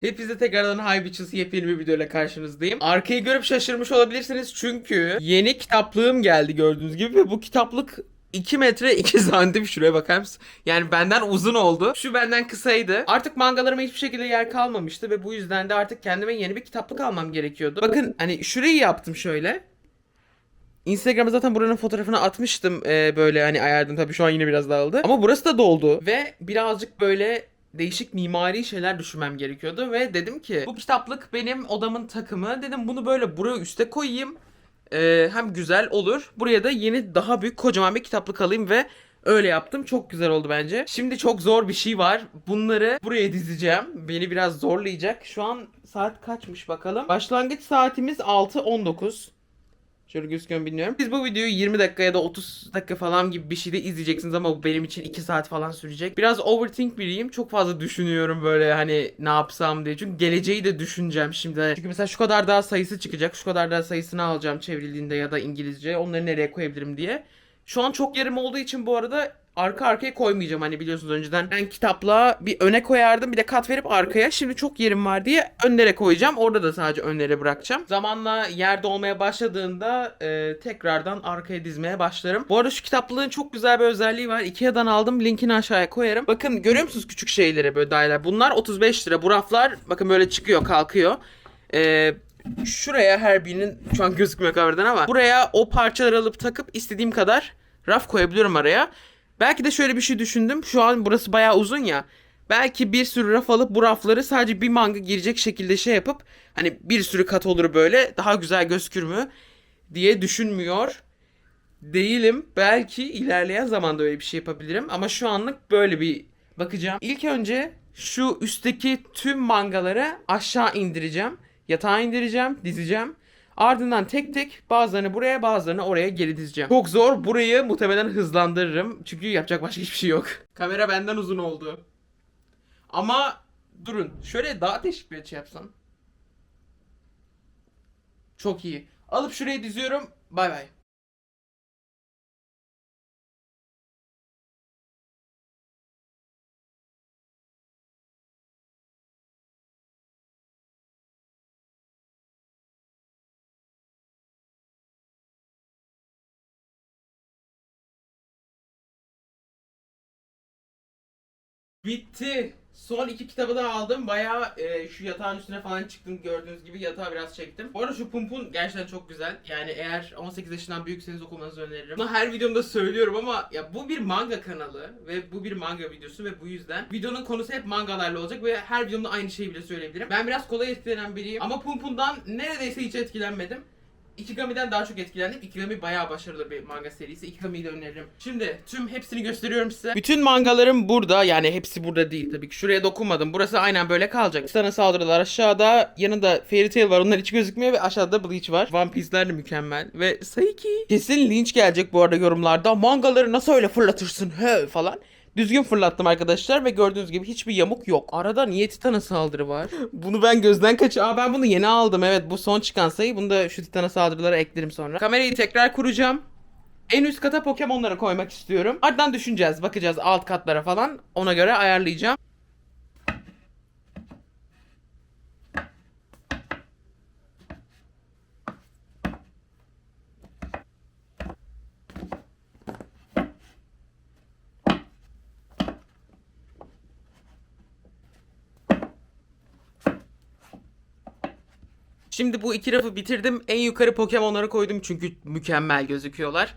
Hepinize tekrardan Hi Bitches yepyeni bir videoyla karşınızdayım. Arkayı görüp şaşırmış olabilirsiniz çünkü yeni kitaplığım geldi gördüğünüz gibi ve bu kitaplık 2 metre 2 santim şuraya bakar mısın? Yani benden uzun oldu. Şu benden kısaydı. Artık mangalarıma hiçbir şekilde yer kalmamıştı ve bu yüzden de artık kendime yeni bir kitaplık almam gerekiyordu. Bakın hani şurayı yaptım şöyle. Instagram'a zaten buranın fotoğrafını atmıştım ee, böyle hani ayarladım tabii şu an yine biraz dağıldı. Ama burası da doldu ve birazcık böyle değişik mimari şeyler düşünmem gerekiyordu ve dedim ki bu kitaplık benim odamın takımı. Dedim bunu böyle buraya üste koyayım. Ee, hem güzel olur. Buraya da yeni daha büyük kocaman bir kitaplık alayım ve öyle yaptım. Çok güzel oldu bence. Şimdi çok zor bir şey var. Bunları buraya dizeceğim. Beni biraz zorlayacak. Şu an saat kaçmış bakalım. Başlangıç saatimiz 6.19. Şöyle gözüküyor bilmiyorum. Siz bu videoyu 20 dakika ya da 30 dakika falan gibi bir şeyde izleyeceksiniz ama bu benim için 2 saat falan sürecek. Biraz overthink biriyim. Çok fazla düşünüyorum böyle hani ne yapsam diye. Çünkü geleceği de düşüneceğim şimdi. Çünkü mesela şu kadar daha sayısı çıkacak. Şu kadar daha sayısını alacağım çevrildiğinde ya da İngilizce. Onları nereye koyabilirim diye. Şu an çok yerim olduğu için bu arada arka arkaya koymayacağım. Hani biliyorsunuz önceden ben kitapla bir öne koyardım bir de kat verip arkaya. Şimdi çok yerim var diye önlere koyacağım. Orada da sadece önlere bırakacağım. Zamanla yer dolmaya başladığında e, tekrardan arkaya dizmeye başlarım. Bu arada şu kitaplığın çok güzel bir özelliği var. Ikea'dan aldım. Linkini aşağıya koyarım. Bakın görüyor musunuz küçük şeyleri böyle daireler. Bunlar 35 lira. Bu raflar bakın böyle çıkıyor kalkıyor. Eee şuraya her birinin şu an gözükmüyor kameradan ama buraya o parçaları alıp takıp istediğim kadar raf koyabiliyorum araya. Belki de şöyle bir şey düşündüm. Şu an burası bayağı uzun ya. Belki bir sürü raf alıp bu rafları sadece bir manga girecek şekilde şey yapıp hani bir sürü kat olur böyle daha güzel gözükür mü diye düşünmüyor değilim. Belki ilerleyen zamanda öyle bir şey yapabilirim ama şu anlık böyle bir bakacağım. İlk önce şu üstteki tüm mangaları aşağı indireceğim. Yatağa indireceğim, dizeceğim. Ardından tek tek bazılarını buraya bazılarını oraya geri dizeceğim. Çok zor. Burayı muhtemelen hızlandırırım. Çünkü yapacak başka hiçbir şey yok. Kamera benden uzun oldu. Ama durun. Şöyle daha değişik bir açı yapsam. Çok iyi. Alıp şuraya diziyorum. Bay bay. Bitti. Son iki kitabı da aldım. Bayağı e, şu yatağın üstüne falan çıktım gördüğünüz gibi yatağı biraz çektim. Bu arada şu pumpun gerçekten çok güzel. Yani eğer 18 yaşından büyükseniz okumanızı öneririm. Bunu her videomda söylüyorum ama ya bu bir manga kanalı ve bu bir manga videosu ve bu yüzden videonun konusu hep mangalarla olacak ve her videomda aynı şeyi bile söyleyebilirim. Ben biraz kolay etkilenen biriyim ama pumpundan neredeyse hiç etkilenmedim. Ikigami'den daha çok etkilendim. Ikigami bayağı başarılı bir manga serisi. Ikigami'yi de öneririm. Şimdi tüm hepsini gösteriyorum size. Bütün mangalarım burada. Yani hepsi burada değil tabii ki. Şuraya dokunmadım. Burası aynen böyle kalacak. Sana saldırılar aşağıda. Yanında Fairy Tail var. Onlar hiç gözükmüyor ve aşağıda Bleach var. One Piece'ler de mükemmel. Ve Saiki. Kesin linç gelecek bu arada yorumlarda. Mangaları nasıl öyle fırlatırsın he falan. Düzgün fırlattım arkadaşlar ve gördüğünüz gibi hiçbir yamuk yok. Arada niye Titan'a saldırı var? bunu ben gözden kaç... Aa ben bunu yeni aldım. Evet bu son çıkan sayı. Bunu da şu Titan'a saldırılara eklerim sonra. Kamerayı tekrar kuracağım. En üst kata Pokemon'ları koymak istiyorum. Ardından düşüneceğiz. Bakacağız alt katlara falan. Ona göre ayarlayacağım. Şimdi bu iki rafı bitirdim. En yukarı Pokemon'ları koydum çünkü mükemmel gözüküyorlar.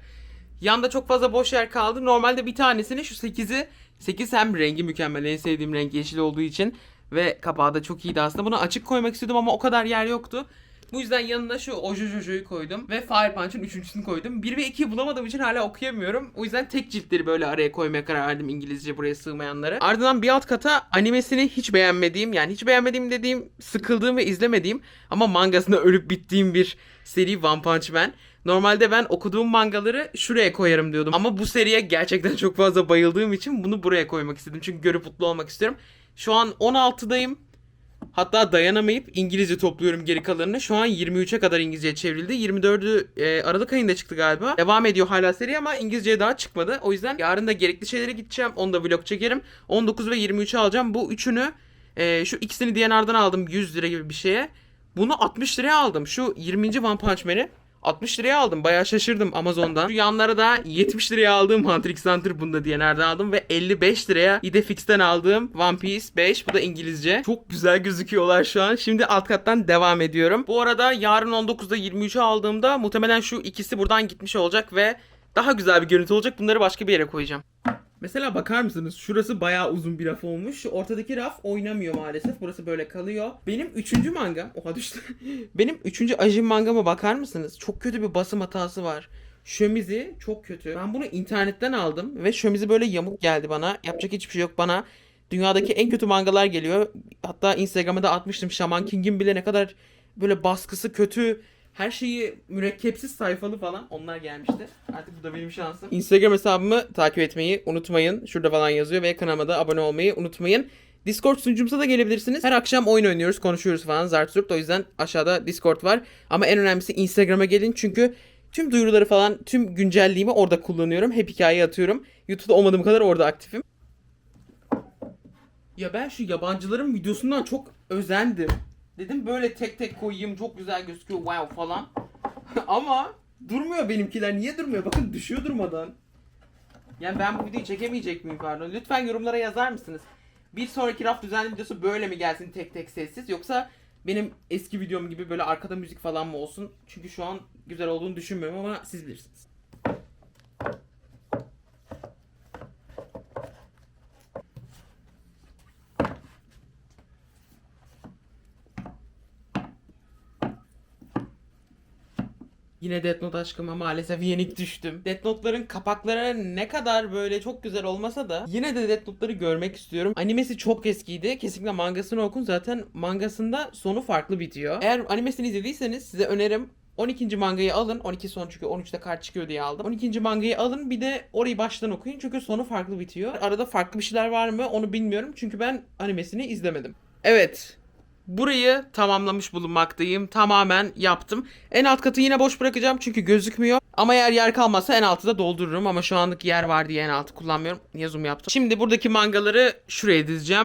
Yanda çok fazla boş yer kaldı. Normalde bir tanesini şu 8'i 8 hem rengi mükemmel. En sevdiğim renk yeşil olduğu için ve kapağı da çok iyiydi aslında. Bunu açık koymak istiyordum ama o kadar yer yoktu. Bu yüzden yanına şu Ojojojo'yu koydum ve Fire Punch'ın üçüncüsünü koydum. 1 ve 2'yi bulamadığım için hala okuyamıyorum. O yüzden tek ciltleri böyle araya koymaya karar verdim İngilizce buraya sığmayanları. Ardından bir alt kata animesini hiç beğenmediğim yani hiç beğenmediğim dediğim sıkıldığım ve izlemediğim ama mangasında ölüp bittiğim bir seri One Punch Man. Normalde ben okuduğum mangaları şuraya koyarım diyordum. Ama bu seriye gerçekten çok fazla bayıldığım için bunu buraya koymak istedim. Çünkü görüp mutlu olmak istiyorum. Şu an 16'dayım. Hatta dayanamayıp İngilizce topluyorum geri kalanını. Şu an 23'e kadar İngilizceye çevrildi. 24'ü e, Aralık ayında çıktı galiba. Devam ediyor hala seri ama İngilizceye daha çıkmadı. O yüzden yarın da gerekli şeylere gideceğim. Onu da vlog çekerim. 19 ve 23'ü alacağım. Bu üçünü Ee, şu ikisini DNR'dan aldım 100 lira gibi bir şeye. Bunu 60 liraya aldım. Şu 20. One Punch Man'i 60 liraya aldım. Bayağı şaşırdım Amazon'dan. Şu yanlara da 70 liraya aldığım Hunter x Hunter bunu da DNR'dan aldım. Ve 55 liraya Idefix'ten aldığım One Piece 5. Bu da İngilizce. Çok güzel gözüküyorlar şu an. Şimdi alt kattan devam ediyorum. Bu arada yarın 19'da 23'ü aldığımda muhtemelen şu ikisi buradan gitmiş olacak ve daha güzel bir görüntü olacak. Bunları başka bir yere koyacağım. Mesela bakar mısınız? Şurası bayağı uzun bir raf olmuş. Ortadaki raf oynamıyor maalesef. Burası böyle kalıyor. Benim üçüncü mangam... Oha düştü. Benim üçüncü ajin mangama bakar mısınız? Çok kötü bir basım hatası var. Şömizi çok kötü. Ben bunu internetten aldım ve şömizi böyle yamuk geldi bana. Yapacak hiçbir şey yok bana. Dünyadaki en kötü mangalar geliyor. Hatta Instagram'a da atmıştım. Shaman King'in bile ne kadar böyle baskısı kötü. Her şeyi mürekkepsiz sayfalı falan onlar gelmişti. Artık bu da benim şansım. Instagram hesabımı takip etmeyi unutmayın. Şurada falan yazıyor ve kanalıma da abone olmayı unutmayın. Discord sunucumuza da gelebilirsiniz. Her akşam oyun oynuyoruz, konuşuyoruz falan Zartürk. O yüzden aşağıda Discord var. Ama en önemlisi Instagram'a gelin çünkü tüm duyuruları falan, tüm güncelliğimi orada kullanıyorum. Hep hikaye atıyorum. YouTube'da olmadığım kadar orada aktifim. Ya ben şu yabancıların videosundan çok özendim. Dedim böyle tek tek koyayım çok güzel gözüküyor wow falan. Ama durmuyor benimkiler. Niye durmuyor? Bakın düşüyor durmadan. Yani ben bu videoyu çekemeyecek miyim pardon? Lütfen yorumlara yazar mısınız? Bir sonraki raf düzenli videosu böyle mi gelsin tek tek sessiz yoksa benim eski videom gibi böyle arkada müzik falan mı olsun? Çünkü şu an güzel olduğunu düşünmüyorum ama siz bilirsiniz. Yine Death Note aşkıma maalesef yenik düştüm. Death Note'ların kapakları ne kadar böyle çok güzel olmasa da yine de Death Note'ları görmek istiyorum. Animesi çok eskiydi. Kesinlikle mangasını okun. Zaten mangasında sonu farklı bitiyor. Eğer animesini izlediyseniz size önerim 12. mangayı alın. 12 son çünkü 13'te kart çıkıyor diye aldım. 12. mangayı alın bir de orayı baştan okuyun çünkü sonu farklı bitiyor. Arada farklı bir şeyler var mı onu bilmiyorum çünkü ben animesini izlemedim. Evet. Burayı tamamlamış bulunmaktayım. Tamamen yaptım. En alt katı yine boş bırakacağım çünkü gözükmüyor. Ama eğer yer kalmazsa en altı da doldururum. Ama şu anlık yer var diye en altı kullanmıyorum. Niye zoom yaptım? Şimdi buradaki mangaları şuraya dizeceğim.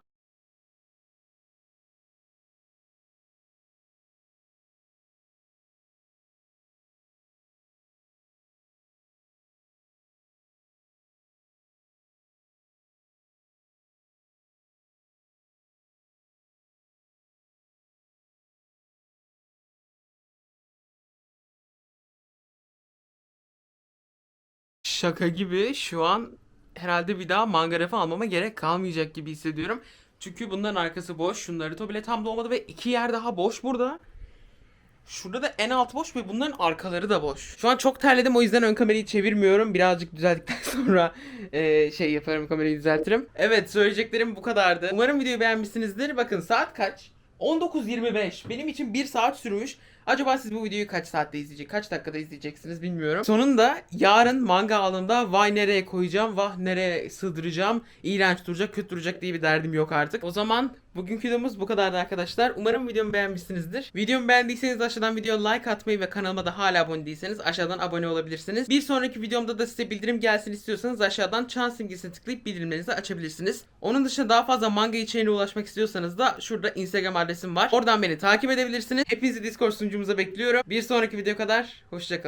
Şaka gibi şu an herhalde bir daha manga rafı almama gerek kalmayacak gibi hissediyorum. Çünkü bunların arkası boş. Şu Naruto bile tam dolmadı ve iki yer daha boş burada. Şurada da en alt boş ve bunların arkaları da boş. Şu an çok terledim o yüzden ön kamerayı çevirmiyorum. Birazcık düzeldikten sonra e, şey yaparım kamerayı düzeltirim. Evet söyleyeceklerim bu kadardı. Umarım videoyu beğenmişsinizdir. Bakın saat kaç? 19.25. Benim için 1 saat sürmüş. Acaba siz bu videoyu kaç saatte izleyecek, kaç dakikada izleyeceksiniz bilmiyorum. Sonunda yarın manga aldığımda vay nereye koyacağım, vah nereye sığdıracağım, iğrenç duracak, kötü duracak diye bir derdim yok artık. O zaman bugünkü videomuz bu kadardı arkadaşlar. Umarım videomu beğenmişsinizdir. Videomu beğendiyseniz aşağıdan videoya like atmayı ve kanalıma da hala abone değilseniz aşağıdan abone olabilirsiniz. Bir sonraki videomda da size bildirim gelsin istiyorsanız aşağıdan çan simgesine tıklayıp bildirimlerinizi açabilirsiniz. Onun dışında daha fazla manga içeriğine ulaşmak istiyorsanız da şurada Instagram adresim var. Oradan beni takip edebilirsiniz. Hepinizi Discord sunucumuza bekliyorum. Bir sonraki video kadar hoşçakalın.